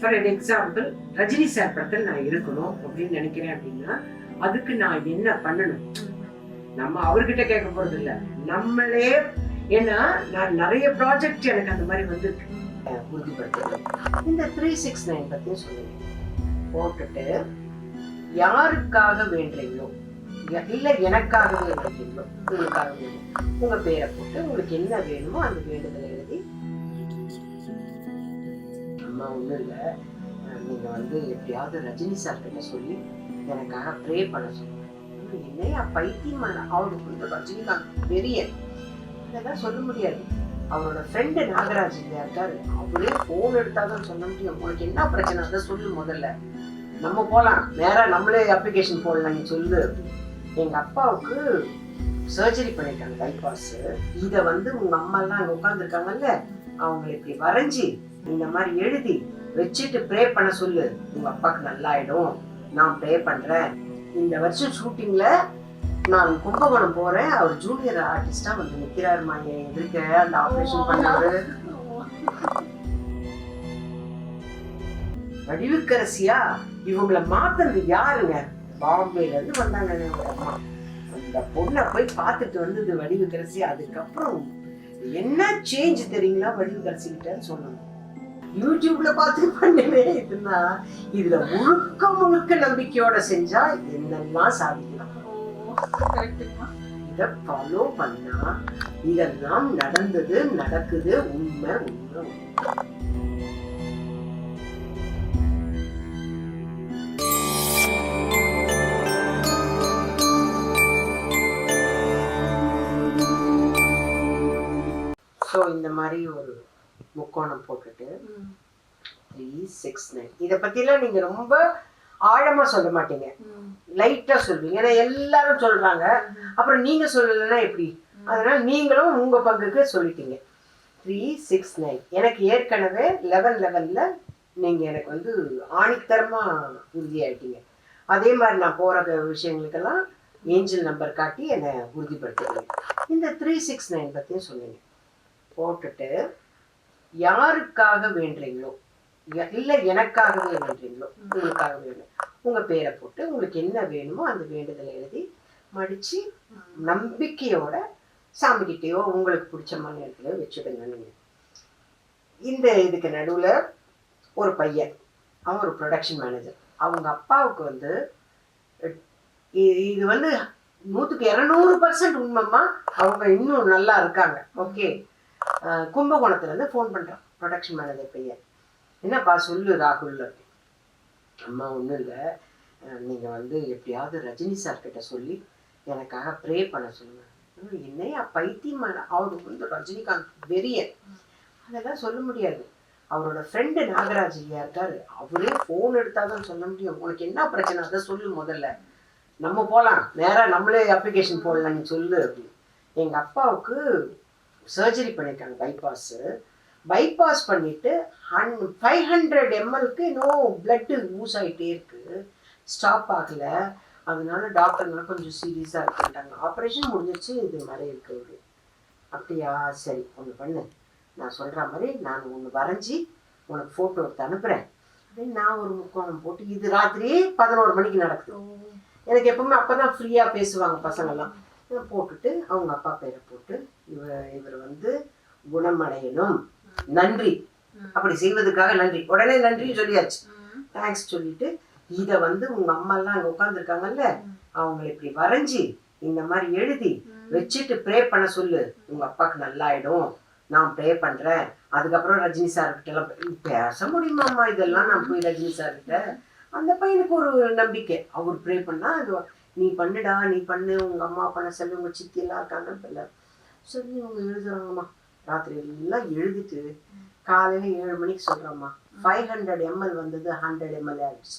For an example Rajini sir படத்தில் நான் இருக்கணும் அப்படின்னு நினைக்கிறேன் அப்படின்னா அதுக்கு நான் என்ன பண்ணணும்? நம்ம அவர்கிட்ட கேட்க போறது இல்ல. நம்மளே ஏன்னா நான் நிறைய ப்ராஜெக்ட் எனக்கு அந்த மாதிரி வந்து அஹ் உறுதிப்படுத்துறது இந்த த்ரீ சிக்ஸ் நைன் பத்தி சொல்லுங்க. போட்டுட்டு யாருக்காக வேண்டுறீங்களோ இல்ல எனக்காகவே வேண்டுறீங்களோ உங்களுக்காக வேணும். உங்க பேரை போட்டு உங்களுக்கு என்ன வேணுமோ அந்த வேண்டுதலை எழுதி ஒன்றும் இல்லை. நீங்கள் வந்து எப்படியாவது ரஜினி சார் கிட்ட சொல்லி எனக்காக ப்ரே பண்ண சொல்லுங்க. என்னையா பைத்தியமான அவனுக்கு வந்து ரஜினிகாந்த் பெரிய அதெல்லாம் சொல்ல முடியாது. அவரோட ஃப்ரெண்டு நாகராஜ் இல்லையா இருக்காரு. அவரே ஃபோன் எடுத்தால் தான் சொல்ல முடியும். உனக்கு என்ன பிரச்சனை? அதை சொல்லு முதல்ல. நம்ம போகலாம் நேராக நம்மளே அப்ளிகேஷன் போடலாம். நீ சொல்லு. எங்கள் அப்பாவுக்கு சர்ஜரி பண்ணிட்டாங்க பைபாஸ் இதை வந்து உங்கள் அம்மாலாம் அங்கே உட்காந்துருக்காங்கல்ல அவங்களை இப்படி வரைஞ்சி இந்த மாதிரி எழுதி வச்சுட்டு ப்ரே பண்ண சொல்லு. உங்க அப்பாவுக்கு நல்லாயிடும். நான் ப்ரே பண்றேன். இந்த வருஷம் ஷூட்டிங்ல நான் கும்பகோணம் போறேன். அவர் ஜூனியர் ஆர்டிஸ்டா வந்து நிக்கிறாருமா? என் எதிர்க்க அந்த ஆபரேஷன் பண்ணாரு. வடிவுக்கரசியா? இவங்கள மாத்துறது யாருங்க? பாம்பேல இருந்து வந்தாங்க அம்மா. அந்த பொண்ணை போய் பார்த்துட்டு வந்தது வடிவுக்கரசி. அதுக்கப்புறம் என்ன சேஞ்ச் தெரியுங்களா வடிவுக்கரசி கிட்டன்னு சொன்னாங்க யூடியூப்ல பார்த்து பண்ணவே இதுனா இதுல முழுக்க முழுக்க நம்பிக்கையோட செஞ்சா என்னெல்லாம் சாதிக்கலாம் இத ஃபாலோ பண்ணா இதெல்லாம் நடந்தது நடக்குது உண்மை உண்மை உண்மை. ஸோ இந்த மாதிரி ஒரு முக்கோணம் போட்டுட்டு த்ரீ சிக்ஸ் நைன் இதை பற்றிலாம் நீங்கள் ரொம்ப ஆழமாக சொல்ல மாட்டீங்க. லைட்டாக சொல்வீங்க. ஏன்னா எல்லாரும் சொல்கிறாங்க அப்புறம் நீங்கள் சொல்லலைன்னா எப்படி? அதனால் நீங்களும் உங்கள் பங்குக்கு சொல்லிட்டீங்க. த்ரீ சிக்ஸ் நைன் எனக்கு ஏற்கனவே லெவன் லெவலில் நீங்கள் எனக்கு வந்து ஆணித்தரமாக உறுதியாயிட்டீங்க. அதே மாதிரி நான் போகிற விஷயங்களுக்கெல்லாம் ஏஞ்சல் நம்பர் காட்டி என்னை உறுதிப்படுத்துறீங்க. இந்த த்ரீ சிக்ஸ் நைன் பற்றியும் சொல்லுங்க. போட்டுட்டு யாருக்காக வேண்டுறீங்களோ? இல்ல எனக்காகவே வேண்டுறீங்களோ? உங்களுக்காக வேணும் உங்க பேரை போட்டு உங்களுக்கு என்ன வேணுமோ அந்த வேண்டுதலை எழுதி மடிச்சு நம்பிக்கையோட சாமிக்கிட்டேயோ உங்களுக்கு பிடிச்ச மாதிரி இடத்துல வச்சுடுங்க நீங்க இந்த இதுக்கு நடுவுல ஒரு பையன் அவன் ஒரு ப்ரொடக்ஷன் மேனேஜர் அவங்க அப்பாவுக்கு வந்து இது வந்து நூற்றுக்கு இரநூறு பர்சன்ட் உண்மைமா அவங்க இன்னும் நல்லா இருக்காங்க. ஓகே. கும்பகோணத்துலேருந்து ஃபோன் பண்ணுறான் ப்ரொடக்ஷன் மேனேஜர் பையன். என்னப்பா சொல்லு ராகுல் அம்மா ஒன்றும் இல்லை. நீங்கள் வந்து எப்படியாவது ரஜினி சார் கிட்ட சொல்லி எனக்காக ப்ரே பண்ண சொல்லுங்கள் என்னையா பைத்தியமான அவருக்கு வந்து ரஜினிகாந்த் வெறிய அதெல்லாம் சொல்ல முடியாது. அவரோட ஃப்ரெண்டு நாகராஜ் ஐயா இருக்காரு. அவரே ஃபோன் எடுத்தாதான் சொல்ல முடியும். உனக்கு என்ன பிரச்சனை? அதை சொல்லு முதல்ல. நம்ம போகலாம் நேராக நம்மளே அப்ளிகேஷன் போடலாம். நீ சொல்லு அப்படின்னு. எங்கள் அப்பாவுக்கு சர்ஜரி பண்ணியிருக்காங்க பைபாஸு பைபாஸ் பண்ணிட்டு ஹன் ஃபைவ் ஹண்ட்ரட் எம்எல்க்கு இன்னும் பிளட்டு யூஸ் ஆகிட்டே இருக்கு. ஸ்டாப் ஆகல. அதனால டாக்டர்லாம் கொஞ்சம் சீரியஸாக இருக்குன்ட்டாங்க ஆப்ரேஷன் முடிஞ்சிருச்சு இது மாதிரி இருக்கு அப்படி அப்படியா? சரி ஒன்று பண்ணு. நான் சொல்கிற மாதிரி நான் ஒன்று வரைஞ்சி உனக்கு ஃபோட்டோ எடுத்து அனுப்புகிறேன் அப்படின்னு நான் ஒரு முக்கோணம் போட்டு இது ராத்திரி பதினோரு மணிக்கு நடக்குது. எனக்கு எப்பவுமே அப்போ தான் ஃப்ரீயாக பேசுவாங்க பசங்கள்லாம். போட்டுட்டு அவங்க அப்பா பேரை போட்டு இவர் இவர் வந்து குணமடையணும். நன்றி. அப்படி செய்வதற்காக நன்றி. உடனே நன்றி சொல்லியாச்சு. தேங்க்ஸ் சொல்லிட்டு இதை வந்து உங்க அம்மா எல்லாம் அங்க உட்காந்துருக்காங்கல்ல அவங்களை இப்படி வரைஞ்சி இந்த மாதிரி எழுதி வச்சுட்டு ப்ரே பண்ண சொல்லு. உங்க அப்பாவுக்கு நல்லாயிடும். நான் ப்ரே பண்றேன். அதுக்கப்புறம் ரஜினி சார் கிட்ட எல்லாம் பேச முடியுமாம்மா? இதெல்லாம் நான் போய் ரஜினி சார் கிட்ட. அந்த பையனுக்கு ஒரு நம்பிக்கை. அவர் ப்ரே பண்ணா அது நீ பண்ணுடா நீ பண்ணு உங்க அம்மா பண்ண சொல்லி உங்க சித்தி எல்லாம் இருக்காங்க சொல்லி அவங்க எழுதுறாங்கம்மா. ராத்திரி எல்லாம் எழுதிட்டு காலையில ஏழு மணிக்கு சொல்றோம்மா. ஃபைவ் ஹண்ட்ரட் எம்எல் வந்தது ஹண்ட்ரட் எம்எல் ஆயிடுச்சு.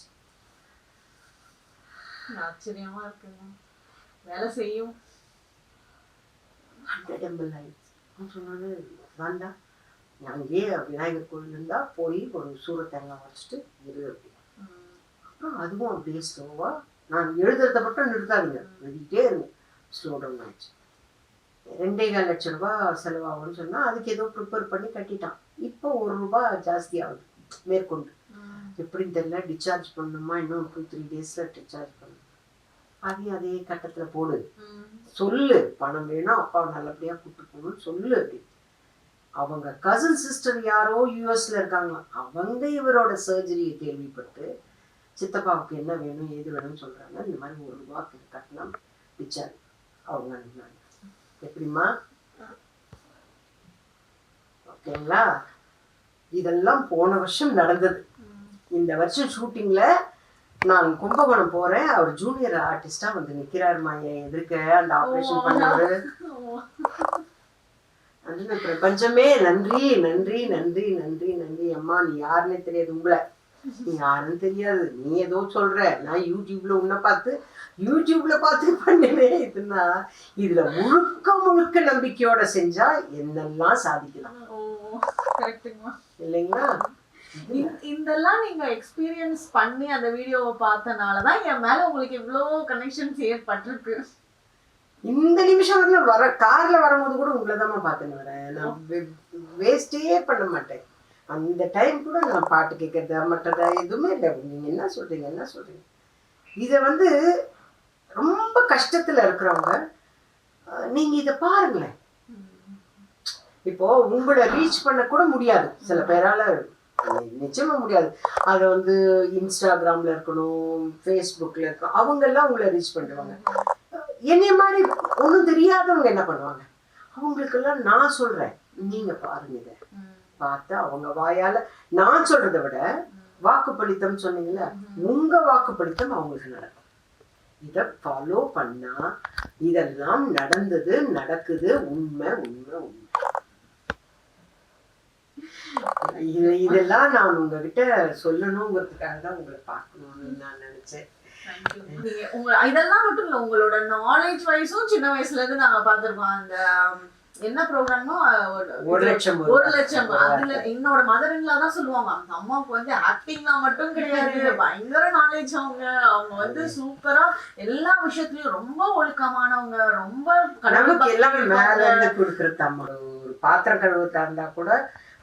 ஆச்சரியமா இருக்குங்க. வேலை செய்யும். ஹண்ட்ரட் எம்எல் ஆயிடுச்சு. சொன்னாரு வேண்டாம். அங்கேயே விநாயகர் கோயில் இருந்தா போய் ஒரு சூரத்தேங்காய் வச்சுட்டு இரு அப்படி அப்புறம் அதுவும் அப்படியே ஸ்லோவா நான் எழுதுறத மட்டும் நிறுத்தாதுங்க. எழுதிட்டே இருங்க. ஸ்லோ டவுன் ஆயிடுச்சு ரெண்டே கால் லட்சம் ரூபாய் செலவாகும்னு சொன்னா அதுக்கு ஏதோ ப்ரிப்பேர் பண்ணி கட்டிட்டான். இப்போ ஒரு ரூபாய் ஜாஸ்தி ஆகுது மேற்கொண்டு. எப்படின்னு தெரியல டிஸ்சார்ஜ் பண்ணணுமா இன்னும் டூ த்ரீ டேஸில் டிஸ்சார்ஜ் பண்ணணும். அதையும் அதே கட்டத்தில் போடு. சொல்லு பணம் வேணும் அப்பாவை நல்லபடியாக கூட்டு போகணும்னு சொல்லு அப்படி. அவங்க கசின் சிஸ்டர் யாரோ யூஎஸ்ல இருக்காங்க அவங்க இவரோட சர்ஜரியை கேள்விப்பட்டு சித்தப்பாவுக்கு என்ன வேணும் ஏது வேணும்னு சொல்றாங்க. இந்த மாதிரி ஒரு ரூபா கட்டலாம் டிச்சார் அவங்க அனுப்புனாங்க. எப்படிம்மா? ஓகேங்களா? இதெல்லாம் போன வருஷம் நடந்தது. இந்த வருஷம் ஷூட்டிங்ல நான் கும்பகோணம் போறேன். அவர் ஜூனியர் ஆர்டிஸ்டா வந்து நிக்கிறாருமா என் எதிர்க்க அந்த ஆபரேஷன் பண்ணாரு? பிரபஞ்சமே நன்றி நன்றி நன்றி நன்றி நன்றி. அம்மா நீ யாருன்னே தெரியாது உங்களை. யாருன்னு தெரியாது. நீ ஏதோ சொல்ற. நான் யூடியூப்ல உன்னை பார்த்து யூடியூப்ல பார்த்து பண்ணினே இதுன்னா இதுல முழுக்க முழுக்க நம்பிக்கையோட செஞ்சா என்னெல்லாம் சாதிக்கலாம். இல்லைங்களா? இந்த- இதெல்லாம் நீங்க எக்ஸ்பீரியன்ஸ் பண்ணி அந்த வீடியோவை பார்த்தனால தான் என் மேல உங்களுக்கு இவ்ளோ கனெக்ஷன்ஸ் ஏற்பட்டிருக்கு. இந்த நிமிஷம் வரல வர கார்ல வரும்போது கூட உங்களை தான் வரேன். நான் வேஸ்டே பண்ண மாட்டேன். அந்த டைம் கூட நான் பாட்டு கேட்கறதா மற்றதா எதுவுமே இல்லை. நீங்க என்ன சொல்கிறீங்க என்ன சொல்றீங்க? இதை வந்து ரொம்ப கஷ்டத்துல இருக்கிறவங்க நீங்கள் நீங்க இதை பாருங்களேன். இப்போ உங்களை ரீச் பண்ண கூட முடியாது. சில பேரால நிச்சயமா முடியாது. அதை வந்து இன்ஸ்டாகிராம்ல இருக்கணும் ஃபேஸ்புக்ல இருக்கணும் அவங்க எல்லாம் உங்களை ரீச் பண்ணுவாங்க என்னைய மாதிரி ஒன்றும் தெரியாதவங்க என்ன பண்ணுவாங்க? அவங்களுக்கெல்லாம் நான் சொல்றேன். நீங்க பாருங்க இதை. பார்த்து அவங்க வாயால நான் சொல்றதை விட வாக்குப்பளித்தம் சொன்னீங்கல்ல உங்க வாக்குப்பளித்தம் அவங்களுக்கு நடக்கும். இதை ஃபாலோ பண்ணா இதெல்லாம் நடந்தது நடக்குது உண்மை உண்மை உண்மை. இது இதெல்லாம் நான் உங்ககிட்ட சொல்லணுங்கிறதுக்காக தான் உங்களை பார்க்கணும்னு நான் நினைச்சேன். இதெல்லாம் மட்டும் இல்ல உங்களோட நாலேஜ் வைஸும் சின்ன வயசுல இருந்து நாங்க பாத்திருக்கோம் அந்த என்ன ப்ரோக்ராமோ ஒரு லட்சம் ஒரு லட்சம் அதுல என்னோட மதர்ல தான் சொல்லுவாங்க. அந்த அம்மாவுக்கு வந்து ஆக்டிங்னா மட்டும் கிடையாது. பயங்கர நாலேஜ் அவங்க. அவங்க வந்து சூப்பரா எல்லா விஷயத்துலயும் ரொம்ப ஒழுக்கமானவங்க. ரொம்ப கடவுள் நமக்கு பக்தி எல்லாமே மேல. இருந்து கொடுக்கறது அம்மா. ஒரு பாத்திரம் கழுவுறதா இருந்தா கூட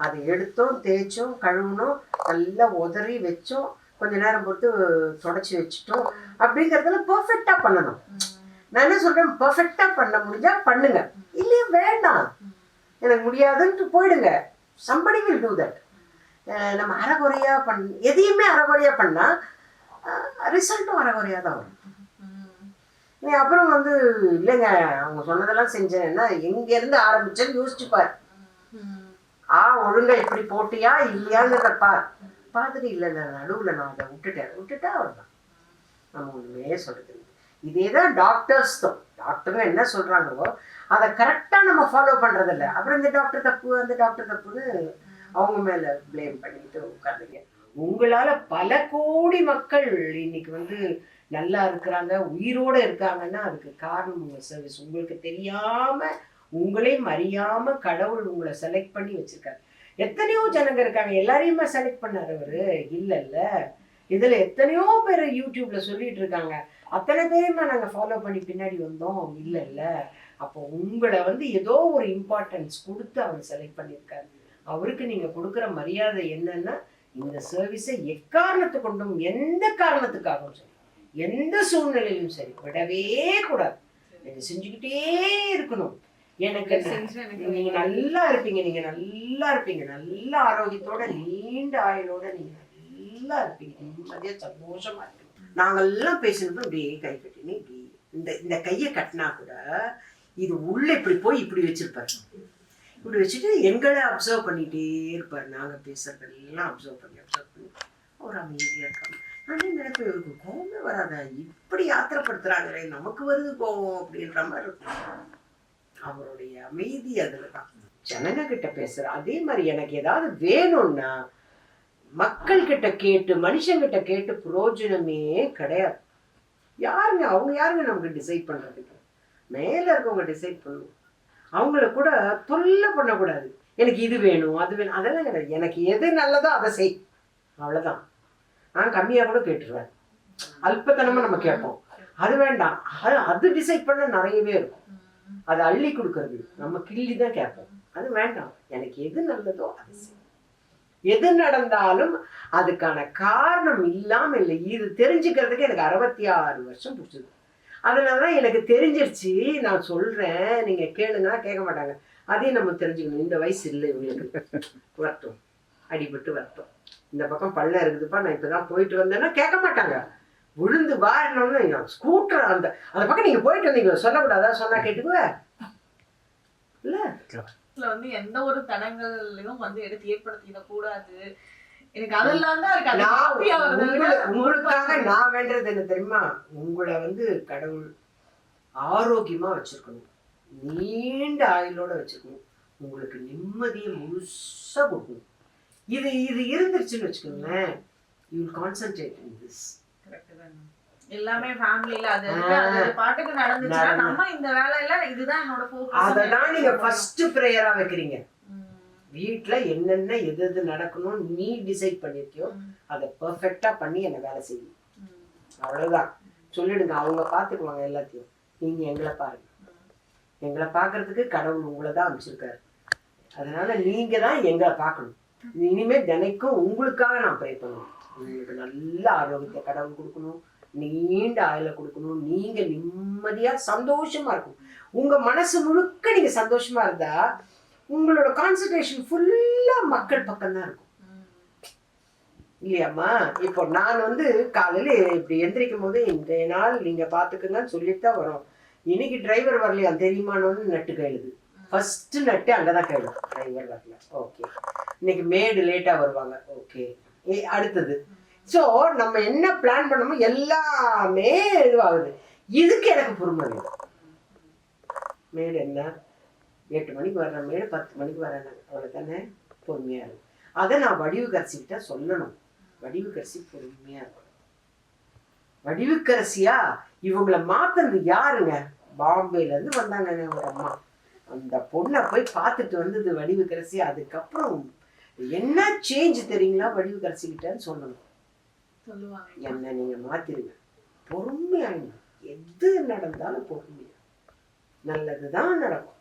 அதை எடுத்தோம் தேய்ச்சோம் கழுவுனோம் நல்லா உதறி வச்சோம். கொஞ்ச நேரம் பொறுத்து தொடச்சி வச்சுட்டோம். அப்படிங்கறதுல பெர்ஃபெக்டா பண்ணணும். நான் என்ன சொல்றேன்? பெர்ஃபெக்டா பண்ண முடிஞ்சா பண்ணுங்க. இல்லையா வேண்டாம். எனக்கு முடியாதுன்ட்டு போயிடுங்க. சம்படி வில் டூ தட் நம்ம அறகுறையா பண் எதையுமே அறகுறையா பண்ணா ரிசல்ட்டும் அறகுறையா தான் வரும். நீ அப்புறம் வந்து இல்லைங்க அவங்க சொன்னதெல்லாம் செஞ்சேன்னா எங்க இருந்து ஆரம்பிச்சேன்னு யோசிச்சு பார். ம். ஆ ஒழுங்கா இப்படி போட்டியா இல்லையாங்கிறத பார் பார்த்துட்டு இல்லை இல்லை நடுவில் நான் அதை விட்டுட்டேன். விட்டுட்டா அவ்வளோதான் நம்ம ஒன்றுமே சொல்றது இல்லை. இதே தான் டாக்டர்ஸ் தான் டாக்டருங்க என்ன சொல்றாங்களோ அதை கரெக்டாக நம்ம ஃபாலோ பண்ணுறதில்ல அப்புறம் இந்த டாக்டர் தப்பு அந்த டாக்டர் தப்புன்னு அவங்க மேலே ப்ளேம் பண்ணிட்டு உட்காந்துங்க உங்களால பல கோடி மக்கள் இன்னைக்கு வந்து நல்லா இருக்கிறாங்க உயிரோட இருக்காங்கன்னா அதுக்கு காரணம் உங்கள் சர்வீஸ் உங்களுக்கு தெரியாமல் உங்களையும் அறியாமல் கடவுள் உங்களை செலக்ட் பண்ணி வச்சுருக்காரு. எத்தனையோ ஜனங்க இருக்காங்க. எல்லாரையுமே செலக்ட் பண்ணாரு அவரு. இல்லைல்ல. இதுல எத்தனையோ பேர் யூடியூப்ல சொல்லிட்டு இருக்காங்க. அத்தனை பேருமா நாங்கள் ஃபாலோ பண்ணி பின்னாடி வந்தோம். இல்லைல்ல. அப்போ உங்களை வந்து ஏதோ ஒரு இம்பார்ட்டன்ஸ் கொடுத்து அவர் செலக்ட் பண்ணியிருக்காரு. அவருக்கு நீங்க கொடுக்குற மரியாதை என்னன்னா இந்த சர்வீஸை எக்காரணத்தை கொண்டும் எந்த காரணத்துக்காகவும் சரி எந்த சூழ்நிலையிலும் சரி விடவே கூடாது. நீங்க செஞ்சுக்கிட்டே இருக்கணும். எனக்கு நீங்க நல்லா இருப்பீங்க நீங்க நல்லா இருப்பீங்க நல்ல ஆரோக்கியத்தோட நீண்ட ஆயுளோட நீங்க நல்லா இருப்பீங்க. நிம்மதியா சந்தோஷமா இருப்பீங்க. நாங்கெல்லாம் பேசினதும் இப்படியே கை கட்டினு இப்படி இந்த இந்த கையை கட்டினா கூட இது உள்ள இப்படி போய் இப்படி வச்சிருப்பாரு. இப்படி வச்சுட்டு எங்களை அப்சர்வ் பண்ணிகிட்டே இருப்பார். நாங்கள் பேசுறதெல்லாம் அப்சர்வ் பண்ணி அப்சர்வ் பண்ணி. ஒரு அமைதியாக இருக்காங்க நான் நினைப்பேன் இவருக்கு கோபமே வராதா? இப்படி யாத்திரப்படுத்துறாங்களே நமக்கு வருது கோவம் அப்படின்ற மாதிரி இருக்கும். அவருடைய அமைதி அதில் தான் ஜனங்க கிட்ட பேசுற அதே மாதிரி எனக்கு ஏதாவது வேணும்னா மக்கள் கிட்ட கேட்டு மனுஷங்கிட்ட கேட்டு புரோஜனமே கிடையாது. யாருங்க அவங்க யாருங்க நமக்கு டிசைட் பண்ணுறதுக்கு மேல இருக்கவங்க டிசைட் பண்ணுவோம். அவங்கள கூட தொல்லை பண்ணக்கூடாது. எனக்கு இது வேணும் அது வேணும். அதெல்லாம் கிடையாது. எனக்கு எது நல்லதோ அதை செய். அவ்வளோதான் நான் கம்மியாக கூட கேட்டுருவேன். அல்பத்தனமா நம்ம கேட்போம். அது வேண்டாம். அது அது டிசைட் பண்ண நிறையவே இருக்கும். அதை அள்ளி கொடுக்கறது. நம்ம கிள்ளி தான் கேட்போம். அது வேண்டாம். எனக்கு எது நல்லதோ அது செய். எது நடந்தாலும் அதுக்கான காரணம் இல்லாமல் இல்லை. இது தெரிஞ்சுக்கிறதுக்கு எனக்கு அறுபத்தி ஆறு வருஷம் பிடிச்சது. அதனாலதான் எனக்கு தெரிஞ்சிருச்சு. நான் சொல்றேன். நீங்க கேளுங்கன்னா கேட்க மாட்டாங்க. அதையும் நம்ம தெரிஞ்சுக்கணும். இந்த வயசு இல்லை இவங்களுக்கு. வரட்டும் அடிபட்டு வரட்டும் இந்த பக்கம் பள்ளம் இருக்குதுப்பா. நான் இப்பதான் போயிட்டு வந்தேன்னா கேட்க மாட்டாங்க. விழுந்து வாரினோம்னு ஸ்கூட்டர் அந்த அந்த பக்கம் நீங்க போயிட்டு வந்தீங்க சொல்லக்கூடாதா? சொன்னா கேட்டுக்குவ? இல்ல. வந்து எந்த ஒரு தடங்களையும் வந்து எடுத்து ஏற்படுத்திட கூடாது எனக்கு அதெல்லாம் தான் உங்களுக்காக நான் வேண்டது என்ன தெரியுமா? உங்களை வந்து கடவுள் ஆரோக்கியமா வச்சிருக்கணும். நீண்ட ஆயுளோட வச்சிருக்கணும். உங்களுக்கு நிம்மதியை முழுசா கொடுக்கணும். இது இது இருந்துருச்சுன்னு வச்சுக்கோங்களேன். You will concentrate in this. எல்லாமே ஃபேமிலில அது பாட்டுக்கு நடந்துச்சுன்னா நடந்து. நம்ம இந்த வேலையில இதுதான் என்னோட அததான் நீங்க ஃபர்ஸ்ட் ப்ரேயரா வைக்கிறீங்க. வீட்ல என்னென்ன எது எது நடக்கணும் நீ டிசைட் பண்ணிருக்கியோ அதை பெர்ஃபெக்டா பண்ணி என்ன வேலை செய்யும் அவ்வளவுதான். சொல்லிடுங்க. அவங்க பார்த்துக்குவாங்க எல்லாத்தையும். நீங்க எங்களை பாருங்க. எங்களை பார்க்கறதுக்கு கடவுள் உங்களை தான் அமைச்சிருக்காரு அதனால நீங்க தான் எங்களை பார்க்கணும் இனிமே தினைக்கும் உங்களுக்காக நான் ப்ரே பண்ணணும் உங்களுக்கு நல்ல ஆரோக்கியத்தை கடவுள் கொடுக்கணும். நீண்ட ஆயுள கொடுக்கணும். நீங்க நிம்மதியா சந்தோஷமா இருக்கும் உங்க மனசு முழுக்க நீங்க சந்தோஷமா இருந்தா உங்களோட கான்சன்ட்ரேஷன் ஃபுல்லாக மக்கள் பக்கம் தான் இருக்கும். இல்லையாம்மா? இப்போ நான் வந்து காலையில் இப்படி எந்திரிக்கும் போது இன்றைய நாள் நீங்கள் பார்த்துக்குங்கன்னு சொல்லிட்டு தான் வரோம். இன்னைக்கு டிரைவர் வரலையா? தெரியுமானு நட்டு கேளுது. ஃபஸ்ட்டு நட்டு அங்கதான் கேளும் டிரைவர் வரல. ஓகே இன்னைக்கு மேடு லேட்டாக வருவாங்க. ஓகே ஏ அடுத்தது. ஸோ நம்ம என்ன பிளான் பண்ணமோ எல்லாமே இதுவாகுது. இதுக்கு எனக்கு பொறுமை வேணும். மேடு என்ன? எட்டு மணிக்கு வர்ற மேடு பத்து மணிக்கு வரேன் அவ்வளோ தானே பொறுமையாக இருக்கும் அதை நான் வடிவுக்கரசிக்கிட்ட சொல்லணும். வடிவுக்கரசி பொறுமையாக இருக்கும் வடிவுக்கரசியா? இவங்கள மாத்துறது யாருங்க? பாம்பேல இருந்து வந்தாங்கங்க ஒரு அம்மா. அந்த பொண்ணை போய் பார்த்துட்டு வந்தது வடிவுக்கரசி. அதுக்கப்புறம் என்ன சேஞ்ச் தெரியுங்களா வடிவுக்கரசிக்கிட்டன்னு சொல்லணும். சொல்லுவாங்க. என்ன நீங்க மாத்திருங்க. பொறுமையாங்க எது நடந்தாலும் பொறுமையா. நல்லதுதான் நடக்கும்.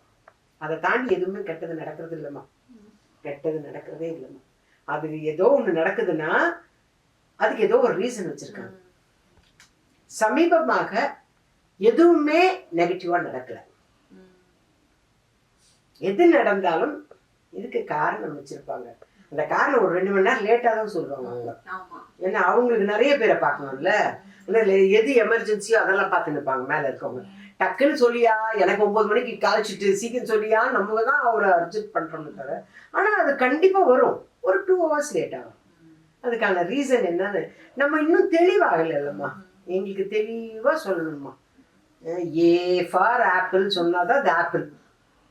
அதை தாண்டி எதுவுமே கெட்டது நடக்கிறது இல்லைம்மா. கெட்டது நடக்கிறதே இல்லைம்மா. அது ஏதோ ஒண்ணு நடக்குதுன்னா அதுக்கு ஏதோ ஒரு ரீசன் வச்சிருக்காங்க. சமீபமாக எதுவுமே நெகட்டிவா நடக்கல. எது நடந்தாலும் இதுக்கு காரணம் வச்சிருப்பாங்க. அந்த காரணம் ஒரு ரெண்டு மணி நேரம் லேட்டா தான் சொல்லுவாங்க அவங்க. ஏன்னா அவங்களுக்கு நிறைய பேரை பார்க்கணும்ல. இல்ல எது எமர்ஜென்சியோ அதெல்லாம் பார்த்து நிற்பாங்க மேல இருக்கவங்க. டக்குன்னு சொல்லியா? எனக்கு ஒன்பது மணிக்கு காய்ச்சிட்டு சீக்கிரம் சொல்லியா நம்ம தான் அவரை அர்ஜென்ட் பண்ணுறோன்னு தவிர ஆனால் அது கண்டிப்பாக வரும். ஒரு டூ ஹவர்ஸ் லேட் ஆகும். அதுக்கான ரீசன் என்னன்னு நம்ம இன்னும் தெளிவாகலை இல்லைம்மா எங்களுக்கு தெளிவாக சொல்லணுமா ஏ ஃபார் ஆப்பிள் சொன்னாதான் அது ஆப்பிள்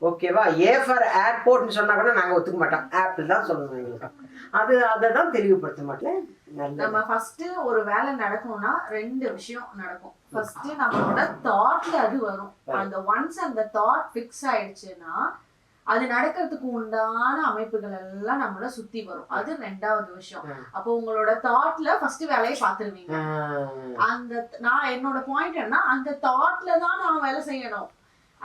ஓகேவா ஏ ஃபார் ஏர்போர்ட்னு சொன்னால் கூட நாங்கள் ஒத்துக்க மாட்டோம். ஆப்பிள் தான் சொல்லணும் எங்களுக்கு. அது அதை தான் தெளிவுபடுத்த மாட்டேன். நம்ம ஃபர்ஸ்ட் ஒரு வேலை நடக்கும்னா ரெண்டு விஷயம் நடக்கும். ஃபர்ஸ்ட் நம்மளோட தாட்ல அது வரும். அந்த ஒன்ஸ் அந்த தாட் ஃபிக்ஸ் ஆயிடுச்சுன்னா அது நடக்கிறதுக்கு உண்டான அமைப்புகள் எல்லாம் நம்மள சுத்தி வரும். அது ரெண்டாவது விஷயம். அப்போ உங்களோட தாட்ல ஃபர்ஸ்ட் வேலையை பார்த்துருவீங்க. ஆஹ் அந்த நான் என்னோட பாயிண்ட் என்ன அந்த தாட்ல தான் நான் வேலை செய்யணும்.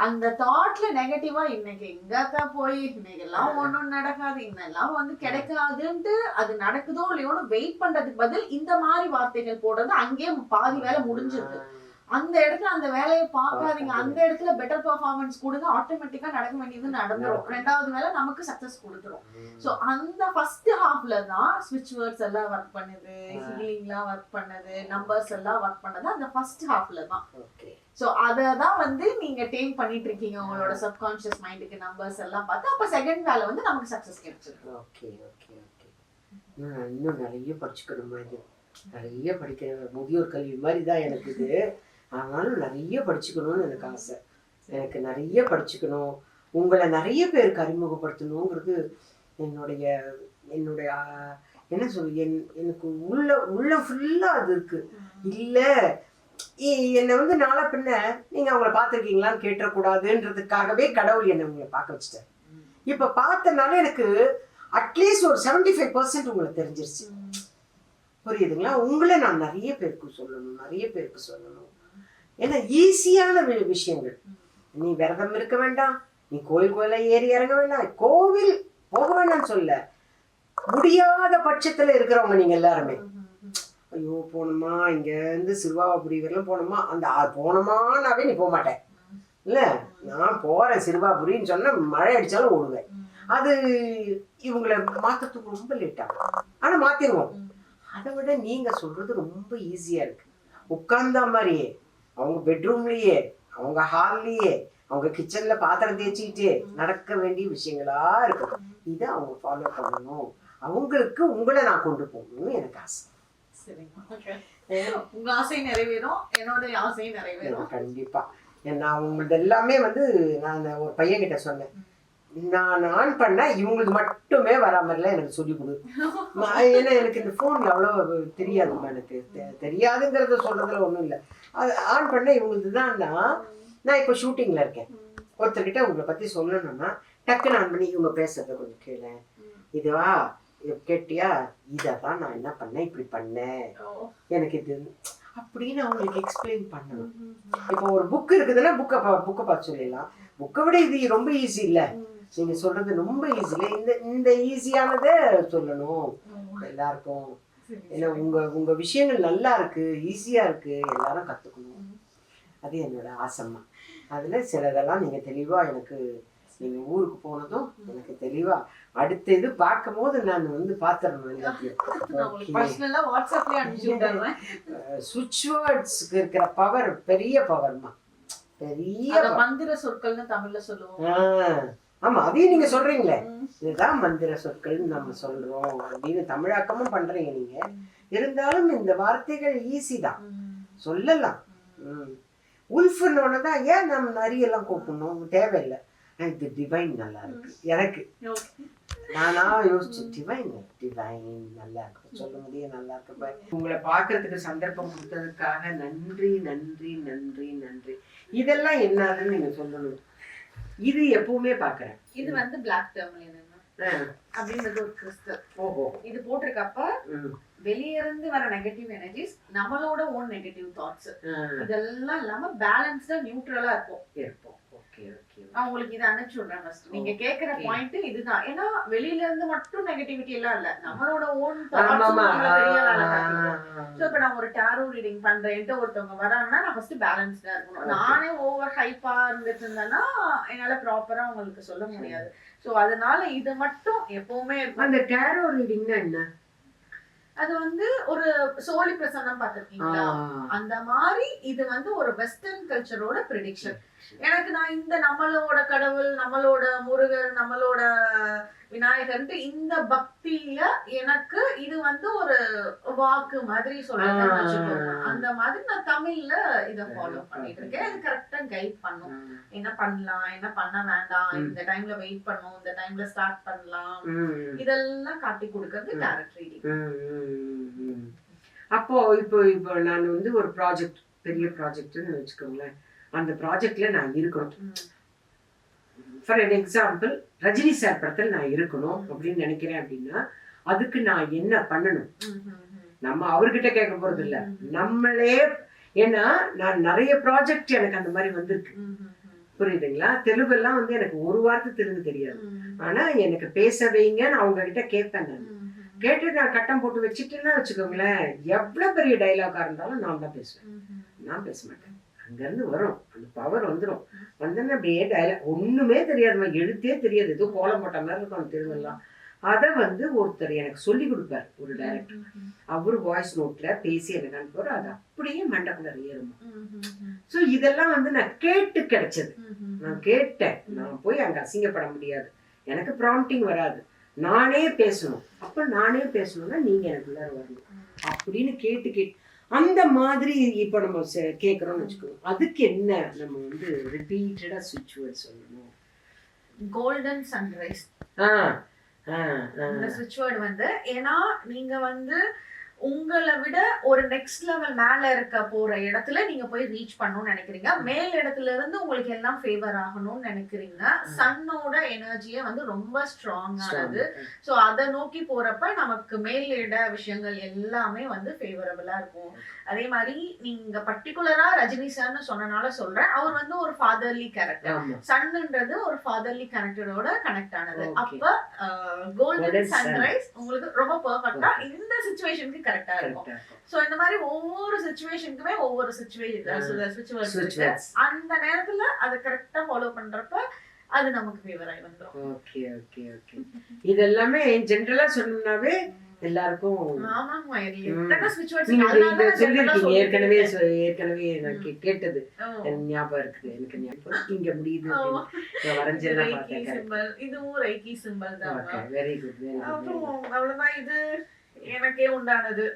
அந்த தாட்ல நெகட்டிவா இன்னைக்கு எங்கக்கா போய் இன்னைக்கு எல்லாம் ஒண்ணும் நடக்காது இன்னெல்லாம் வந்து கிடைக்காதுன்ட்டு அது நடக்குதோ இல்லையோன்னு வெயிட் பண்றதுக்கு பதில் இந்த மாதிரி வார்த்தைகள் போடுறது அங்கேயே பாதி வேலை முடிஞ்சிருது அந்த இடத்துல அந்த வேலையை பார்க்காதீங்க. அந்த இடத்துல பெட்டர் பெர்ஃபார்மன்ஸ் கொடுங்க ஆட்டோமேட்டிக்கா நடக்க வேண்டியது நடந்துரும். ரெண்டாவது வேலை நமக்கு சக்சஸ் கொடுத்துரும். சோ அந்த ஃபர்ஸ்ட் ஹாஃப்ல தான் ஸ்விட்ச் வேர்ட்ஸ் எல்லாம் ஒர்க் பண்ணுது ஹீலிங்லாம் ஒர்க் பண்ணுது நம்பர்ஸ் எல்லாம் ஒர்க் பண்ணது. அந்த ஃபர்ஸ்ட் ஹாஃப்ல தான். ஓகே. சோ அத தான் வந்து நீங்க டேம் பண்ணிட்டு இருக்கீங்க உங்களோட சப்கான்ஷியஸ் மைண்டுக்கு நம்பர்ஸ் எல்லாம் பார்த்து அப்ப செகண்ட் வேலை வந்து நமக்கு சக்சஸ் கிடைச்சிருக்கு ஓகே ஓகே ஓகே இன்னும் இன்னும் நிறைய படிச்சுக்கணுமா இது? நிறைய படிக்கிற முதியோர் கல்வி மாதிரி தான் எனக்கு இது. ஆனாலும் நிறைய படிச்சுக்கணும்னு எனக்கு ஆசை. எனக்கு நிறைய படிச்சுக்கணும். உங்களை நிறைய பேருக்கு அறிமுகப்படுத்தணுங்கிறது என்னுடைய என்னுடைய என்ன சொல்லு என் எனக்கு உள்ள உள்ள ஃபுல்லாக அது இருக்கு. இல்லை என்னை வந்து நாளை பின்ன நீங்கள் அவங்கள பார்த்துருக்கீங்களான்னு கேட்டக்கூடாதுன்றதுக்காகவே கடவுள் என்னை உங்களை பார்க்க வச்சுட்டார். இப்போ பார்த்தனால எனக்கு அட்லீஸ்ட் ஒரு செவன்டி ஃபைவ் பர்சன்ட் உங்களை தெரிஞ்சிருச்சு. புரியுதுங்களா? உங்களை நான் நிறைய பேருக்கு சொல்லணும் நிறைய பேருக்கு சொல்லணும். ஏன்னா ஈஸியான விஷயங்கள். நீ விரதம் இருக்க வேண்டாம் நீ கோயில் கோயில ஏறி இறங்க வேண்டாம். கோவில் போக வேண்டாம்னு சொல்ல. முடியாத பட்சத்துல இருக்கிறவங்க நீங்க எல்லாருமே. ஐயோ போனோமா இங்கேருந்து சிறுவாபுரி வரலாம் போனோமா அந்த ஆ- போனோமானாவே நீ போக மாட்டேன் இல்லை நான் போகிறேன் சிறுவாபுரின்னு சொன்னால் மழை அடித்தாலும் ஓடுவேன். அது இவங்களை மாற்றத்துக்கு ரொம்ப லேட்டாகும் ஆனால் மாற்றிடுவோம் அதை விட நீங்கள் சொல்கிறது ரொம்ப ஈஸியாக இருக்குது உட்கார்ந்தா மாதிரியே அவங்க பெட்ரூம்லேயே அவங்க ஹால்லேயே அவங்க கிச்சனில் பாத்திரம் தேய்ச்சிக்கிட்டே நடக்க வேண்டிய விஷயங்களா இருக்கும் இதை அவங்க ஃபாலோ பண்ணணும். அவங்களுக்கு உங்களை நான் கொண்டு போகணும்னு எனக்கு ஆசை. சரிங்க உங்க ஆசை நிறைவேறும். என்னோட ஆசையும் நிறைவேறும். கண்டிப்பா. நான் உங்களது எல்லாமே வந்து நான் ஒரு பையன் கிட்ட சொன்னேன். நான் ஆன் பண்ண இவங்களுக்கு மட்டுமே வரா மாதிரிலாம் எனக்கு சொல்லி கொடு. ஏன்னா எனக்கு இந்த ஃபோனில் அவ்வளோ தெரியாதுமா எனக்கு. தெரியாதுங்கிறத சொல்றதுல ஒன்றும் இல்லை. அது ஆன் பண்ண இவங்களுக்கு தான்னா நான் இப்போ ஷூட்டிங்கில் இருக்கேன். ஒருத்தர்கிட்ட உங்களை பற்றி சொல்லணும்னா டக்குன்னு ஆன் பண்ணி இவங்க பேசுறத கொஞ்சம் கேளு. இதுவா இது கேட்டியா? இதை தான் நான் என்ன பண்ணேன்? இப்படி பண்ணேன். எனக்கு இது அப்படின்னு அவங்களுக்கு எக்ஸ்பிளைன் பண்ணணும் இப்போ ஒரு புக் இருக்குதுன்னா புக்கை புக்கை பார்த்து சொல்லிடலாம். புக்கை விட இது ரொம்ப ஈஸி இல்ல. நீங்க சொல்றது ரொம்ப ஈஸி இல்ல. இந்த இந்த ஈஸியானதை சொல்லணும். எல்லாருக்கும். ஏன்னா உங்க உங்க விஷயங்கள் நல்லா இருக்கு ஈஸியா இருக்கு. எல்லாரும் கத்துக்கணும். அது என்னோட ஆசைமா அதுல சிலதெல்லாம் நீங்க தெளிவா எனக்கு நீங்க ஊருக்கு போனதும் எனக்கு தெளிவா அடுத்த இது பார்க்கும் போது நான் வந்து பாத்துறேன் எல்லாத்தையும் சுவிட்ச் வேர்ட்ஸ்க்கு இருக்கிற பவர் பெரிய பவர்மா பெரிய. மந்திர சொற்கள்னு தமிழ்ல சொல்லுவோம். ஆமா அதையும் நீங்க சொல்றீங்களே. இதுதான் மந்திர சொற்கள்னு நம்ம சொல்றோம் அப்படின்னு தமிழாக்கமும் பண்றீங்க நீங்க. இருந்தாலும் இந்த வார்த்தைகள் ஈஸி தான். சொல்லலாம். உல்ஃபுன்னோட தான் ஏன் நம்ம நரியெல்லாம் கூப்பிடணும்? தேவையில்லை. இது டிவைன் நல்லா இருக்கு. எனக்கு. நானா யோசிச்சு டிவைன் டிவைன் நல்லா இருக்கு. சொல்ல முடியும் நல்லா இருக்கு. உங்களை பார்க்கறதுக்கு சந்தர்ப்பம் கொடுத்ததுக்காக நன்றி நன்றி நன்றி நன்றி. இதெல்லாம் என்னதுன்னு நீங்க சொல்லணும். இது எப்பவுமே பாக்குறேன் இது வந்து பிளாக் டெர்மலின் அப்படின்றது ஒரு கிறிஸ்டல் ஓஹோ. இது போட்டிருக்கப்ப ம். வெளிய இருந்து வர நெகட்டிவ் எனர்ஜிஸ் நம்மளோட ஓன் நெகட்டிவ் தாட்ஸ் இதெல்லாம் இல்லாம பேலன்ஸ்டா நியூட்ரலா இருக்கும் இருப்போம். ஓகே நான் உங்களுக்கு இதை அனுப்பிச்சு விடுறேன் first. நீங்க கேக்குற. பாயிண்ட் இதுதான். ஏன்னா வெளியில இருந்து மட்டும் நெகட்டிவிட்டி எல்லாம் இல்ல. நம்மளோட ஓன் ஸோ இப்போ நான் ஒரு டேரோ ரீடிங் பண்றேன்ட்டு ஒருத்தவங்க வராங்கன்னா நான் ஃபர்ஸ்ட் பேலன்ஸ்டா இருக்கணும். நானே ஓவர் ஹைப்பா இருந்துட்டு இருந்தேன்னா என்னால ப்ராப்பரா உங்களுக்கு சொல்ல முடியாது. ஸோ அதனால இது மட்டும் எப்பவுமே அந்த டேரோ ரீடிங்னா என்ன? அது வந்து ஒரு சோழி பிரசன்னம் பார்த்திருக்கீங்களா? அந்த மாதிரி இது வந்து ஒரு வெஸ்டர்ன் கல்ச்சரோட ப்ரிடிக்ஷன் எனக்கு நான் இந்த நம்மளோட கடவுள் நம்மளோட முருகர் நம்மளோட விநாயகர்ன்ட்டு இந்த பக்தியில எனக்கு இது வந்து ஒரு வாக்கு மாதிரி. வச்சுக்கோங்க. அந்த மாதிரி நான் தமிழ்ல இத ஃபாலோ பண்ணிட்டு இருக்கேன். இது கரெக்டா கைட் பண்ணும். என்ன பண்ணலாம் என்ன பண்ண வேண்டாம். இந்த டைம்ல வெயிட் பண்ணும் இந்த டைம்ல ஸ்டார்ட் பண்ணலாம். இதெல்லாம் காட்டி கொடுக்கறது. Direct reading. அப்போ இப்போ இப்போ நான் வந்து ஒரு ப்ராஜெக்ட் பெரிய ப்ராஜெக்ட்னு வச்சுக்கோங்களேன். அந்த ப்ராஜெக்ட்ல நான் இருக்கணும். For an example Rajini sir படத்தில் நான் இருக்கணும் அப்படின்னு நினைக்கிறேன் அப்படின்னா அதுக்கு நான் என்ன பண்ணணும்? நம்ம அவர்கிட்ட கேட்க போறது இல்ல. நம்மளே ஏன்னா நான் நிறைய ப்ராஜெக்ட் எனக்கு அந்த மாதிரி வந்திருக்கு. புரியுதுங்களா? தெலுங்கெல்லாம் வந்து எனக்கு ஒரு வார்த்தை தெலுங்கு தெரியாது. ஆனா எனக்கு பேச வைங்கன்னு அவங்க கிட்ட கேட்பேன் நான். கேட்டு நான் கட்டம் போட்டு வச்சுட்டேன்னா வச்சுக்கோங்களேன் எவ்வளவு பெரிய டைலாக்கா இருந்தாலும் நான் தான் பேசுவேன். நான் பேச மாட்டேன். அங்கிருந்து வரும். அந்த பவர் வந்துடும் வந்தோன்னே அப்படியே டைலாக் ஒண்ணுமே தெரியாதுமா எழுத்தே தெரியாது. ஏதோ கோலம் போட்ட மாதிரி இருக்கும் அந்த தெலுங்கெல்லாம் அதை வந்து ஒருத்தர் எனக்கு சொல்லி கொடுப்பார். ஒரு டைரக்டர் அவர் வாய்ஸ் நோட்ல பேசி எனக்கு அனுப்புவார் அது அப்படியே மண்டக்குள்ள ஏறுமா. ஸோ இதெல்லாம் வந்து நான் கேட்டு கிடைச்சது. நான் கேட்டேன். நான் போய் அங்க அசிங்கப்பட முடியாது. எனக்கு ப்ராம்ப்டிங் வராது. நானே பேசணும். அப்ப நானே பேசணும்னா நீங்க எனக்குள்ளார வரணும். அப்படின்னு கேட்டு கேட்டு அந்த மாதிரி இப்ப நம்ம கேக்குறோம்னு வச்சுக்கோங்க. அதுக்கு என்ன நம்ம வந்து ரிப்பீட்டடா சுவிட்ச் வேர்ட் சொல்லணும்? கோல்டன் சன்ரைஸ் ஆ ஆ சுவிட்ச் வேர்டு வந்து ஏன்னா நீங்க வந்து உங்களை விட ஒரு நெக்ஸ்ட் லெவல் மேல இருக்க போற இடத்துல நீங்க போய் ரீச் பண்ணணும்னு நினைக்கிறீங்க. மேல் இடத்துல இருந்து உங்களுக்கு எல்லாம் ஃபேவர் ஆகணும்னு நினைக்கிறீங்க. சன்னோட எனர்ஜியே வந்து ரொம்ப ஸ்ட்ராங்கானது சோ அதை நோக்கி போறப்ப நமக்கு மேல் இட விஷயங்கள் எல்லாமே வந்து ஃபேவரபிளா இருக்கும். அதே மாதிரி நீங்க பர்டிகுலரா ரஜினி சார்னு சொன்னனால சொல்றேன். அவர் வந்து ஒரு ஃபாதர்லி கேரக்டர் ஆமா. சன்ன்றது ஒரு ஃபாதர்லி கேரக்டரோட கனெக்ட் ஆனது. அப்ப கோல்டன். சன்ரைஸ் உங்களுக்கு ரொம்ப பெர்ஃபெக்ட்டா இந்த சுச்சுவேஷனுக்கு கரெக்டா இருக்கும். சோ இந்த மாதிரி ஒவ்வொரு சுச்சுவேஷனுக்குமே ஒவ்வொரு. சுச்சுவேஷன். அந்த நேரத்துல அதை கரெக்டா ஃபாலோ பண்றப்ப அது நமக்கு ஃபேவர் ஆகி வந்துரும். ஓகே ஓகே ஓகே இதெல்லாமே ஜென்ரலா சொன்னோம்னாவே எல்லாருக்கும் இது சொல்லிருக்கீங்க ஏற்கனவே ஏற்கனவே நான் கேட்டது. ஞாபகம் இருக்குது. எனக்கு ஞாபகம் இங்க முடியுது வரைஞ்செல்லாம் பார்த்தேன். இதுவும் ரைக்கி சிம்பிள் தான். வெரி குட் அப்புறம் அவ்வளவுதான். இது எனக்கே உண்டானது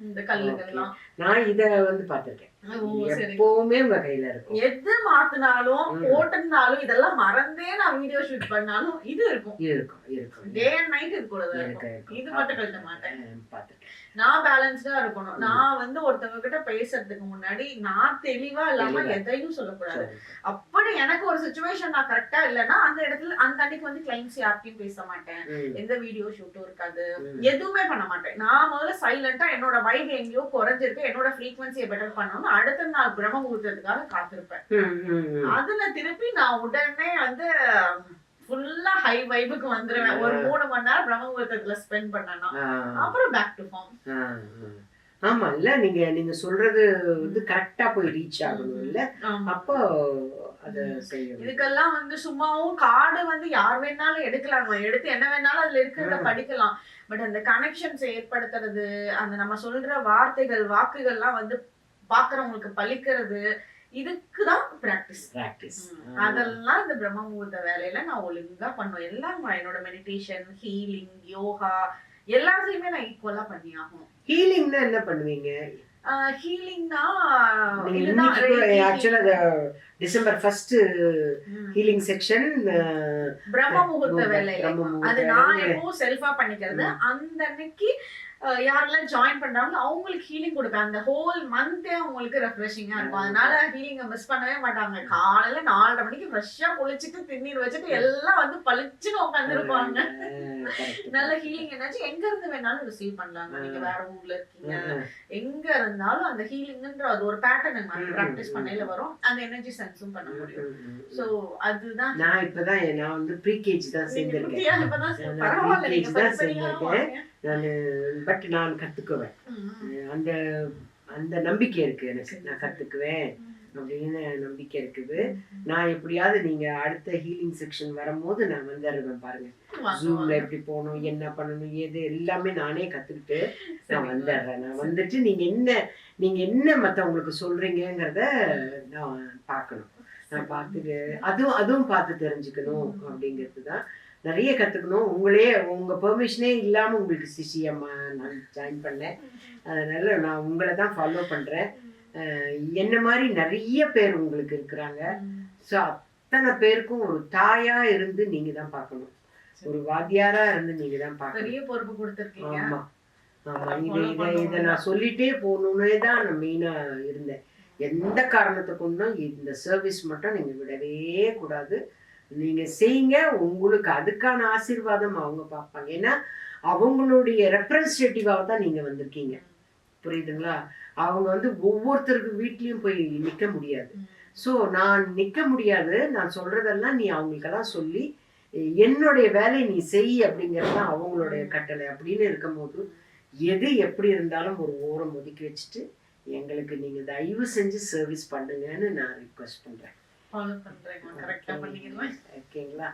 இந்த கல்லுகள்லாம் நான் இத வந்து சரி. எப்பவுமே உங்க கையில இருக்கும் எது மாத்தினாலும். போட்டிருந்தாலும் இதெல்லாம் மறந்தே நான் வீடியோ ஷூட் பண்ணாலும் இது இருக்கும் இருக்கும் இருக்கும் டே அண்ட் நைட் இது கூட. இது மட்டும் கழட்ட மாட்டேன் ஆ, பார்த்திருக்கேன். நான் பேலன்ஸ்டா இருக்கணும். நான் வந்து ஒருத்தவங்க கிட்ட பேசுறதுக்கு முன்னாடி நான் தெளிவா இல்லாம. எதையும் சொல்லக்கூடாது. அப்படி எனக்கு ஒரு சுச்சுவேஷன் நான் கரெக்டா இல்லைன்னா அந்த இடத்துல அந்த அன்னைக்கு வந்து கிளைண்ட்ஸ் யார்கிட்டயும் பேச மாட்டேன் எந்த வீடியோ ஷூட்டும் இருக்காது. எதுவுமே பண்ண மாட்டேன் நான் முதல்ல சைலண்டா என்னோட வைப் எங்கேயோ குறைஞ்சிருக்கு என்னோட ஃப்ரீக்வன்சியை பெட்டர் பண்ணணும்னு அடுத்த நாள் பிரம்ம முகூர்த்தத்துக்காக காத்திருப்பேன். அதுல திருப்பி நான் உடனே வந்து ஃபுல்லா ஹை வைபுக்கு வந்துருவேன். ஒரு மூணு மணி நேரம் பிரம்ம ஸ்பெண்ட் பண்ணனா அப்புறம் பேக் டு ஃபார்ம். ஆமா இல்ல நீங்க நீங்க சொல்றது வந்து கரெக்டா போய் ரீச் ஆகணும் இல்ல? அப்போ இதுக்கெல்லாம் வந்து சும்மாவும் கார்டு வந்து யார் வேணாலும் எடுக்கலாங்க எடுத்து என்ன வேணாலும் அதுல இருக்கிறத. படிக்கலாம். பட் அந்த கனெக்ஷன்ஸ் ஏற்படுத்துறது அந்த நம்ம சொல்ற வார்த்தைகள் வாக்குகள்லாம் வந்து பாக்குறவங்களுக்கு பலிக்கிறது இதுக்குதான் பிராக்டிஸ் பிராக்டிஸ் அதெல்லாம் இந்த பிரம்ம முகூர்த்த வேலையில நான் ஒழுங்கா பண்ணுவேன். எல்லாம் என்னோட மெடிடேஷன் ஹீலிங் யோகா எல்லாத்தையுமே நான் ஈக்குவலா பண்ணி ஆகணும். ஹீலிங்னா என்ன பண்ணுவீங்க? ஹீலிங்னா ஆக்சுவலா டிசம்பர் ஃபர்ஸ்ட். ஹீலிங் செக்ஷன் பிரம்ம முகூர்த்த வேலையில. அது நான் எப்பவும் செல்ஃபா பண்ணிக்கிறது. அந்த அன்னைக்கு யாரெல்லாம் ஜாயின் பண்றாங்களோ அவங்களுக்கு ஹீலிங் கொடுப்பேன். அந்த ஹோல் மந்தே அவங்களுக்கு ரெஃப்ரெஷிங்கா இருக்கும். அதனால ஹீலிங்க மிஸ் பண்ணவே மாட்டாங்க. காலையில நாலரை மணிக்கு ஃப்ரெஷ்ஷா குளிச்சுட்டு திண்ணீர் வச்சுட்டு எல்லாம் வந்து பளிச்சுன்னு உட்காந்துருப்பாங்க நல்ல ஹீலிங் என்னாச்சு? எங்க இருந்து வேணாலும் ரிசீவ் பண்ணலாங்க நீங்க வேற ஊர்ல இருக்கீங்க. எங்க இருந்தாலும் அந்த ஹீலிங்ன்ற அது ஒரு பேட்டர்ன் ப்ராக்டிஸ். பண்ணையில வரும். அந்த எனர்ஜி சென்ஸும் பண்ண முடியும். சோ அதுதான். நான் இப்பதான் நான் வந்து ப்ரீ கேஜி தான் சேர்ந்திருக்கேன். பரவாயில்ல. நீங்க நான் பட் நான் கத்துக்குவேன். ம், அந்த அந்த நம்பிக்கை இருக்கு எனக்கு. நான் ம். அப்படின்னு நம்பிக்கை இருக்குது. நான் எப்படியாவது நீங்க அடுத்த ஹீலிங் செக்ஷன் வரும்போது நான் வந்துடுவேன் பாருங்க. ஜூம்ல. எப்படி போகணும் என்ன பண்ணணும் ஏது எல்லாமே நானே கத்துக்கிட்டு நான். வந்துடுறேன். நான் வந்துட்டு நீங்க என்ன நீங்க என்ன மத்தவங்களுக்கு சொல்றீங்கங்கிறத நான் பார்க்கணும். நான் பார்த்துட்டு அதுவும் அதுவும் பார்த்து தெரிஞ்சுக்கணும். அப்படிங்கிறது தான் நிறைய கத்துக்கணும். உங்களே உங்க பெர்மிஷனே இல்லாம உங்களுக்கு சிசிஎம்மா நான் ஜாயின் பண்ணேன். அதனால நான் உங்களை தான் ஃபாலோ பண்றேன். அஹ் என்ன மாதிரி நிறைய பேர் உங்களுக்கு இருக்கிறாங்க. ஸோ அத்தனை பேருக்கும் ஒரு தாயா இருந்து நீங்க தான் பார்க்கணும். ஒரு வாத்தியாரா இருந்து நீங்க தான் பார்க்கணும். பெரிய பொறுப்பு கொடுத்திருக்கீங்க. ஆமா. ஆமா. அதை இது இதை. இதை நான் சொல்லிட்டே போகணுன்னே தான் நான் மெயினா இருந்தேன். எந்த காரணத்தை கொண்டும் இந்த சர்வீஸ் மட்டும் நீங்க விடவே கூடாது. நீங்க செய்யுங்க உங்களுக்கு அதுக்கான ஆசீர்வாதம் அவங்க பார்ப்பாங்க. ஏன்னா அவங்களுடைய ரெப்ரஸன்டேட்டிவாக தான் நீங்க வந்திருக்கீங்க. புரியுதுங்களா? அவங்க வந்து ஒவ்வொருத்தருக்கு வீட்லயும் போய் நிக்க முடியாது. ஸோ நான் நிக்க முடியாது. நான் சொல்றதெல்லாம் நீ அவங்களுக்கெல்லாம் சொல்லி என்னுடைய வேலையை நீ செய் அப்படிங்கிறது தான் அவங்களுடைய கட்டளை. அப்படின்னு இருக்கும்போது எது எப்படி இருந்தாலும் ஒரு ஓரம் ஒதுக்கி வச்சுட்டு எங்களுக்கு நீங்க தயவு செஞ்சு சர்வீஸ் பண்ணுங்கன்னு நான் ரிக்வெஸ்ட் பண்றேன். ஃபாலோ பண்றேன் கரெக்டா பண்ணிக்கிறேன் ஓகேங்களா